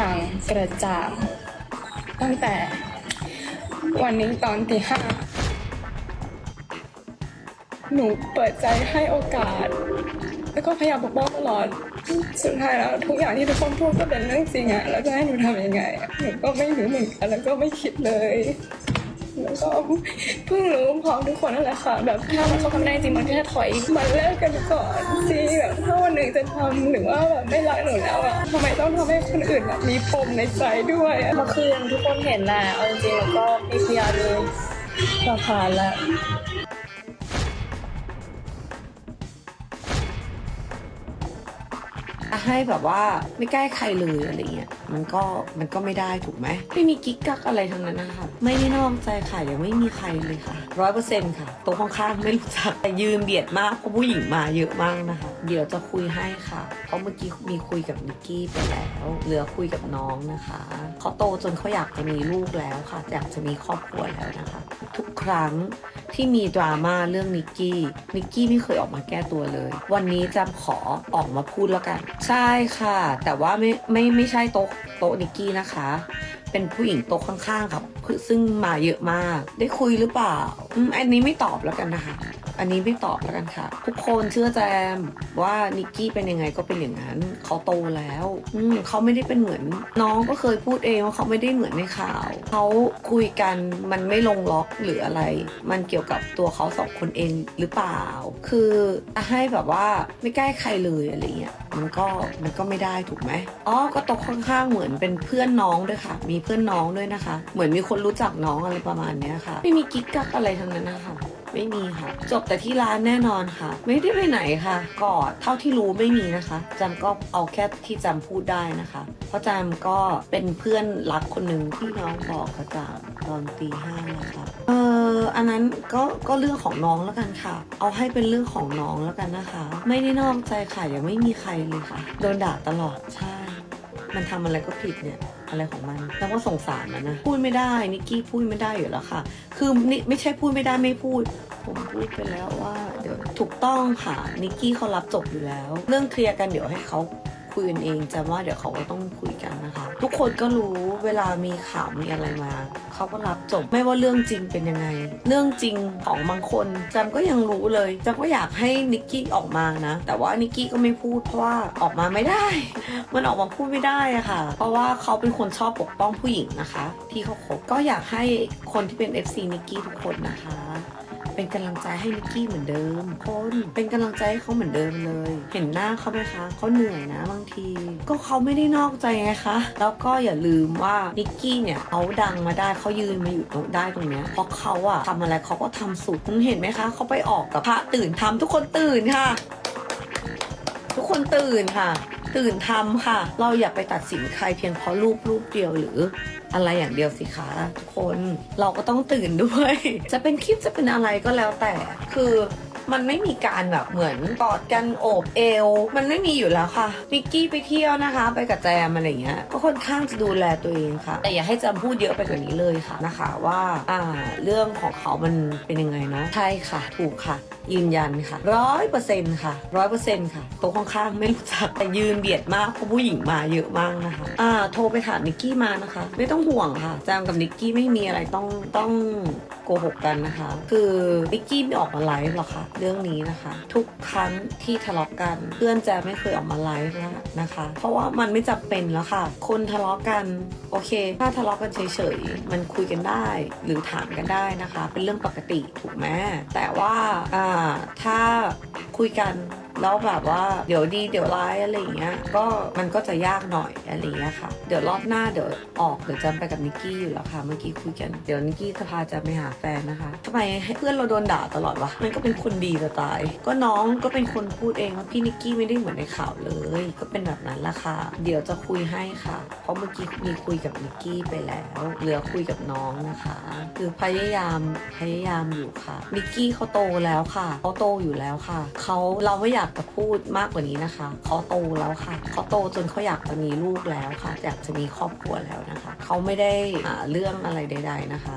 อย่างกระจ่างตั้งแต่วันนี้ตอนตีห้าหนูเปิดใจให้โอกาส แล้วก็พยายามปกป้องตลอด สุดท้ายแล้วทุกอย่างที่ทุกคนพูดก็เป็นเรื่องจริงอะแล้วจะให้หนูทำยังไงหนูก็ไม่รู้เหมือนกันแล้วก็ไม่คิดเลย แล้วก็เพิ่งรู้พร้อมทุกคนนั่นแหละค่ะ แบบถ้ามันเขาทำได้จริงมันแค่ถอยมันเลิกกันก่อนสิแบบถ้าวันหนึ่งจะทำหรือว่าแบบไม่รักหนูแล้วอะทำไมต้องทำให้คนอื่นแบบมีปมในใจด้วยเมื่อคืนทุกคนเห็นแหละเอาจริงๆแล้วก็มีพยานเลยเราผ่านแล้ว ให้แบบว่าไม่ใกล้ใครเลยอะไรเงี้ยมันก็มันก็ไม่ได้ถูกไหมไม่มีกิ๊กกักอะไรทั้งนั้นนะคะไม่ได้นอกใจค่ะยังไม่มีใครเลยค่ะร้อยเปอร์เซ็นต์ค่ะโต๊ะข้างๆไม่รู้จักแต่ยืนเบียดมากเพราะผู้หญิงมาเยอะมากนะคะ เดี๋ยวจะคุยให้ค่ะเพราะเมื่อกี้มีคุยกับนิกกี้ไปแล้วเหลือคุยกับน้องนะคะเขาโตจนเขาอยากจะมีลูกแล้วค่ะ อยากจะมีครอบครัวแล้วนะคะ ทุกครั้ง ที่มีดราม่าเรื่องนิกกี้ นิกกี้ไม่เคยออกมาแก้ตัวเลย วันนี้จำขอออกมาพูดแล้วกัน ใช่ค่ะ แต่ว่าไม่ไม่ไม่ใช่โต๊ะโต๊ะนิกกี้นะคะ เป็นผู้หญิงโต๊ะข้างๆครับซึ่งมาเยอะมาก ได้คุยหรือเปล่าอันนี้ไม่ตอบแล้วกันนะคะ อันนี้ไม่ตอบแล้วกันค่ะ ทุกคนเชื่อแจมว่านิกกี้เป็นยังไงก็เป็นอย่างนั้นเขาโตแล้วอืมเขาไม่ได้เป็นเหมือนน้องก็เคยพูดเองว่าเขาไม่ได้เหมือนในข่าวเขาคุยกันมันไม่ลงล็อกหรืออะไร มันเกี่ยวกับตัวเขาสองคนเองหรือเปล่า คือจะให้แบบว่าไม่ใกล้ใครเลยอะไรเงี้ยมันก็มันก็ไม่ได้ถูกไหมอ๋อก็โตะข้างๆเหมือนเป็นเพื่อนน้องด้วยค่ะ มีเพื่อนน้องด้วยนะคะ เหมือนมีคนรู้จักน้องอะไรประมาณเนี้ยค่ะ ไม่มีกิ๊กกักอะไรทั้งนั้นนะคะ ไม่มีค่ะ จบแต่ที่ร้านแน่นอนค่ะ ไม่ได้ไปไหนค่ะกอดเท่าที่รู้ไม่มีนะคะจำก็เอาแค่ที่จำพูดได้นะคะ เพราะจำก็เป็นเพื่อนรักคนหนึ่งที่น้องบอกกับจำตอนตีห้านะคะเอออันนั้นก็ก็เรื่องของน้องแล้วกันค่ะ เอาให้เป็นเรื่องของน้องแล้วกันนะคะ ไม่ได้นอกใจค่ะยังไม่มีใครเลยค่ะ โดนด่าตลอดใช่ มันทำอะไรก็ผิดเนี่ยอะไรของมันแล้วก็สงสารมันนะพูดไม่ได้นิกกี้พูดไม่ได้อยู่แล้วค่ะ คือนี่ไม่ใช่พูดไม่ได้ไม่พูด ผมพูดไปแล้วว่า เดี๋ยวถูกต้องค่ะนิกกี้เขารับจบอยู่แล้ว เรื่องเคลียร์กันเดี๋ยวให้เขา คุยกันเองจำว่าเดี๋ยวเขาก็ต้องคุยกันนะคะ ทุกคนก็รู้เวลามีข่าวมีอะไรมาเขาก็รับจบไม่ว่าเรื่องจริงเป็นยังไง เรื่องจริงของบางคนจำก็ยังรู้เลยจำก็อยากให้นิกกี้ออกมานะ แต่ว่านิกกี้ก็ไม่พูดเพราะว่าออกมาไม่ได้ มันออกมาพูดไม่ได้อะค่ะ เพราะว่าเขาเป็นคนชอบปกป้องผู้หญิงนะคะ ที่เขาคบก็อยากให้คนที่เป็น FC นิกกี้ทุกคนนะคะ เป็นกำลังใจให้นิกกี้เหมือนเดิมคนเป็นกำลังใจให้เขาเหมือนเดิมเลย เห็นหน้าเขาไหมคะเขาเหนื่อยนะบางที ก็เขาไม่ได้นอกใจไงคะ แล้วก็อย่าลืมว่านิกกี้เนี่ยเขาดังมาได้เขายืนมาอยู่ตรงได้ตรงเนี้ยเพราะเขาอะทำอะไรเขาก็ทำสุดคุณเห็นไหมคะเขาไปออกกับพระตื่นทำทุกคนตื่นค่ะ ทุกคนตื่นค่ะ ตื่นทำค่ะ เราอย่าไปตัดสินใครเพียงเพราะรูปรูปเดียวหรือ อะไรอย่างเดียวสิคะทุกคนเราก็ต้องตื่นด้วย จะเป็นคลิปจะเป็นอะไรก็แล้วแต่คือ มันไม่มีการแบบเหมือนกอดกันโอบเอว มันไม่มีอยู่แล้วค่ะนิกกี้ไปเที่ยวนะคะ ไปกับแจมอะไรอย่างเงี้ยก็ค่อนข้างจะดูแลตัวเองค่ะ แต่อย่าให้จำพูดเยอะไปกว่านี้เลยค่ะนะคะว่าอ่าเรื่องของเขามันเป็นยังไงเนาะใช่ค่ะ ถูกค่ะ ยืนยันค่ะร้อยเปอร์เซ็นต์ค่ะร้อยเปอร์เซ็นต์ค่ะโต๊ะข้างๆไม่รู้จักแต่ยืนเบียดมากเพราะผู้หญิงมาเยอะมากนะคะอ่าโทรไปถามนิกกี้มานะคะ ไม่ต้องห่วงค่ะแจมกับนิกกี้ไม่มีอะไรต้องต้อง โกหกกันนะคะ คือนิกกี้ไม่ออกมาไลฟ์หรอกค่ะ เรื่องนี้นะคะ ทุกครั้งที่ทะเลาะกันเพื่อนแจไม่เคยออกมาไลฟ์แล้วนะคะ เพราะว่ามันไม่จำเป็นแล้วค่ะ คนทะเลาะกันโอเค ถ้าทะเลาะกันเฉยๆมันคุยกันได้หรือถามกันได้นะคะ เป็นเรื่องปกติถูกไหมแต่ว่าอ่าถ้าคุยกัน แล้วแบบว่าเดี๋ยวดีเดี๋ยวร้ายอะไรอย่างเงี้ยก็มันก็จะยากหน่อยอะไรอย่างเงี้ยค่ะ เดี๋ยวรอบหน้าเดี๋ยวออกเดี๋ยวจำไปกับนิกกี้อยู่แล้วค่ะเมื่อกี้คุยกันเดี๋ยวนิกกี้จะพาจะไปหาแฟนนะคะทำไมให้เพื่อนเราโดนด่าตลอดวะมันก็เป็นคนดีจะตาย ก็น้องก็เป็นคนพูดเองว่าพี่นิกกี้ไม่ได้เหมือนในข่าวเลย ก็เป็นแบบนั้นละค่ะ เดี๋ยวจะคุยให้ค่ะ เพราะเมื่อกี้มีคุยกับนิกกี้ไปแล้วเหลือคุยกับน้องนะคะ คือพยายามพยายามอยู่ค่ะนิกกี้เขาโตแล้วค่ะเขาโตอยู่แล้วค่ะเขาเราไม่อยากากจะพูดมากกว่านี้นะคะ เขาโตแล้วค่ะ เขาโตจนเขาอยากจะมีลูกแล้วค่ะ อยากจะมีครอบครัวแล้วนะคะ เขาไม่ได้หาเรื่องอะไรใด ๆนะคะ